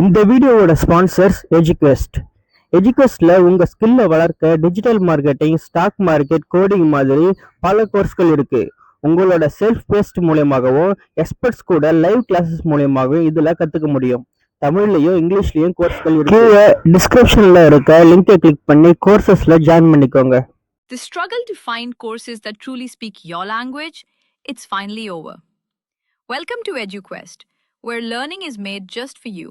இந்த வீடியோவோட ஸ்பான்சர்ஸ் எஜுகேஸ்ட் எஜுகேஸ்டில் உங்கள் ஸ்கில்லை வளர்க்க digital marketing stock market coding மாதிரி பல கோர்ஸ்கள் இருக்குது உங்களோட செல்ஃப் பேஸ்ட் மூலயமாகவும் எக்ஸ்பர்ட்ஸ் கூட லைவ் கிளாஸஸ் மூலியமாகவும் இதில் கற்றுக்க முடியும். தமிழ்லையும் இங்கிலீஷ்லையும் கோர்ஸ்கள் இருக்கு. கீழே இருக்க லிங்கை கிளிக் பண்ணி கோர்சஸில் ஜாயின் பண்ணிக்கோங்க. The struggle to find courses that truly speak your language, it's finally over. Welcome to EduQuest, where learning is made just for you.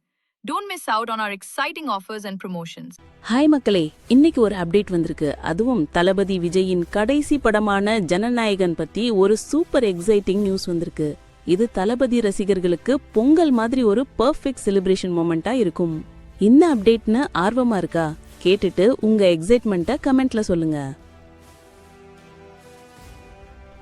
don't miss out on our exciting offers and promotions hi மக்களே. இன்னைக்கு ஒரு update வந்திருக்கு. அதுவும் தளபதி விஜயின் கடைசி படமான ஜனநாயகன் பத்தி ஒரு சூப்பர் எக்ஸைட்டிங் நியூஸ் வந்திருக்கு. இது தளபதி ரசிகர்களுக்கு பொங்கல் மாதிரி ஒரு பர்ஃபெக்ட் செலிப்ரேஷன் மொமெண்டா இருக்கும். என்ன அப்டேட்னு ஆர்வமா இருக்கா? கேட்டுட்டு உங்க எக்ஸைட்மெண்ட்டை கமெண்ட்ல சொல்லுங்க.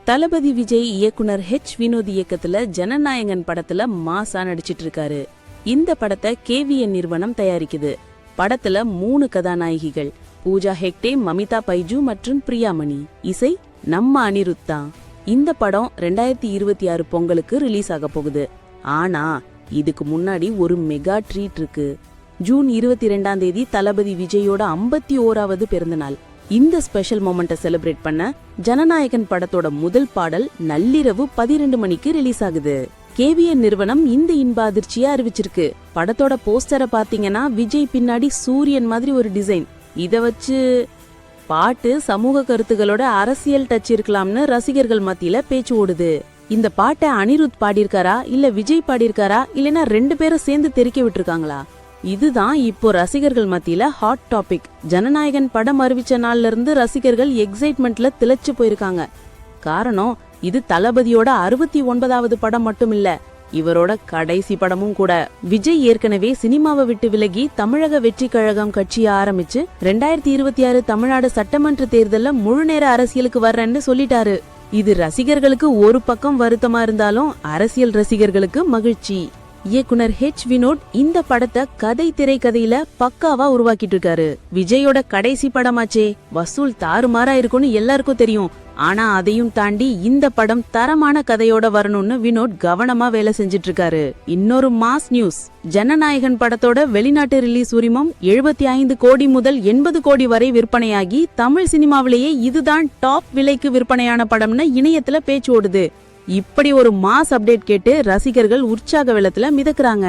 தளபதி விஜய் இயக்குனர் ஹெச் வினோத் இயக்கத்துல ஜனநாயகன் படத்துல மாசா நடிச்சிட்டு இருக்காரு. இந்த படத்தை கேவிஎன் நிறுவனம் தயாரிக்குது. படத்துல மூணு கதாநாயகிகள். பூஜா ஹெக்டே மமிதா பைஜு மற்றும் பிரியாமணி. இசை நம்ம அனிருத் தான். இந்த படம் ரெண்டாயிரத்தி இருபத்தி ஆறு பொங்கலுக்கு ரிலீஸ் ஆக போகுது. ஆனா இதுக்கு முன்னாடி ஒரு மெகா ட்ரீட் இருக்கு. ஜூன் இருபத்தி ரெண்டாம் தேதி தளபதி விஜயோட ஐம்பத்தி ஓராவது பிறந்தநாள். இந்த ஸ்பெஷல் மொமெண்ட்டை செலிப்ரேட் பண்ண ஜனநாயகன் படத்தோட முதல் பாடல் நள்ளிரவு பதிரெண்டு மணிக்கு ரிலீஸ் ஆகுது. கேவிஎன் நிறுவனம் இந்த இன்ப அதிர்ச்சியை அறிவிச்சிருக்கு. படத்தோட போஸ்டரை பாத்தீங்கன்னா விஜய் பின்னாடி சூரியன் மாதிரி ஒரு டிசைன். இத வச்சு பாட்டு சமூக கருத்துகளோட அரசியல் டச் இருக்கலாம்னு ரசிகர்கள் மத்தியில பேச்சு ஓடுது. இந்த பாட்டை அனிருத் பாடியிருக்காரா இல்ல விஜய் பாடியிருக்காரா இல்லனா ரெண்டு பேரும் சேர்ந்து தெறிக்க விட்டுருக்காங்களா? இதுதான் இப்போ ரசிகர்கள் மத்தியில ஹாட் டாபிக் ஜனநாயகன் படம் அறிவிச்ச நாள்ல இருந்து ரசிகர்கள் எக்ஸைட்மெண்ட்ல திளைச்சு போயிருக்காங்க. காரணம் இது தளபதியோட அறுபத்தி ஒன்பதாவது படம் மட்டும் இல்ல இவரோட கடைசி படமும் கூட. விஜய் ஏற்கனவே சினிமாவை விட்டு விலகி தமிழக வெற்றி கழகம் கட்சியை ஆரம்பிச்சு ரெண்டாயிரத்தி இருபத்தி ஆறு தமிழ்நாடு சட்டமன்ற தேர்தல்ல முழு நேர அரசியலுக்கு வர்றேன்னு சொல்லிட்டாரு. இது ரசிகர்களுக்கு ஒரு பக்கம் வருத்தமா இருந்தாலும் அரசியல் ரசிகர்களுக்கு மகிழ்ச்சி. இயக்குனர் ஹெச் வினோட் இந்த படத்தை கதை திரைக்கதையில பக்காவா உருவாக்கிட்டு இருக்காரு விஜயோட கடைசி படமாச்சே. வசூல் தாறுமாறா இருக்கும்னு எல்லாருக்கும் தெரியும். ஆனா அதையும் தாண்டி இந்த படம் தரமான கதையோட வரணும்னு வினோட் கவனமா வேலை செஞ்சுட்டு இருக்காரு இன்னொரு மாஸ் நியூஸ். ஜனநாயகன் படத்தோட வெளிநாட்டு ரிலீஸ் உரிமம் எழுபத்தி ஐந்து கோடி முதல் எண்பது கோடி வரை விற்பனையாகி தமிழ் சினிமாவிலேயே இதுதான் டாப் விலைக்கு விற்பனையான படம்னு இணையத்துல பேச்சு ஓடுது. இப்படி ஒரு மாஸ் அப்டேட் கேட்டு ரசிகர்கள் உற்சாக வெள்ளத்துல மிதக்குறாங்க.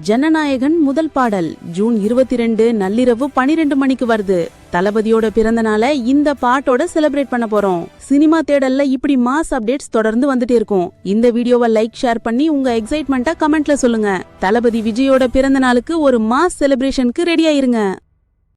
ஜனநாயகன் முதல் பாடல் ஜூன் இருபத்தி ரெண்டு நள்ளிரவு பனிரெண்டு மணிக்கு வருது. தளபதியோட பிறந்தனால இந்த பாட்டோட செலிப்ரேட் பண்ண போறோம். சினிமா தேடல்ல இப்படி மாஸ் அப்டேட்ஸ் தொடர்ந்து வந்துட்டே இருக்கும். இந்த வீடியோவை லைக் ஷேர் பண்ணி உங்க எக்ஸைட்மெண்ட்டா கமெண்ட்ல சொல்லுங்க. தளபதி விஜயோட பிறந்த நாளுக்கு ஒரு மாஸ் செலிப்ரேஷனுக்கு ரெடி ஆயிருங்க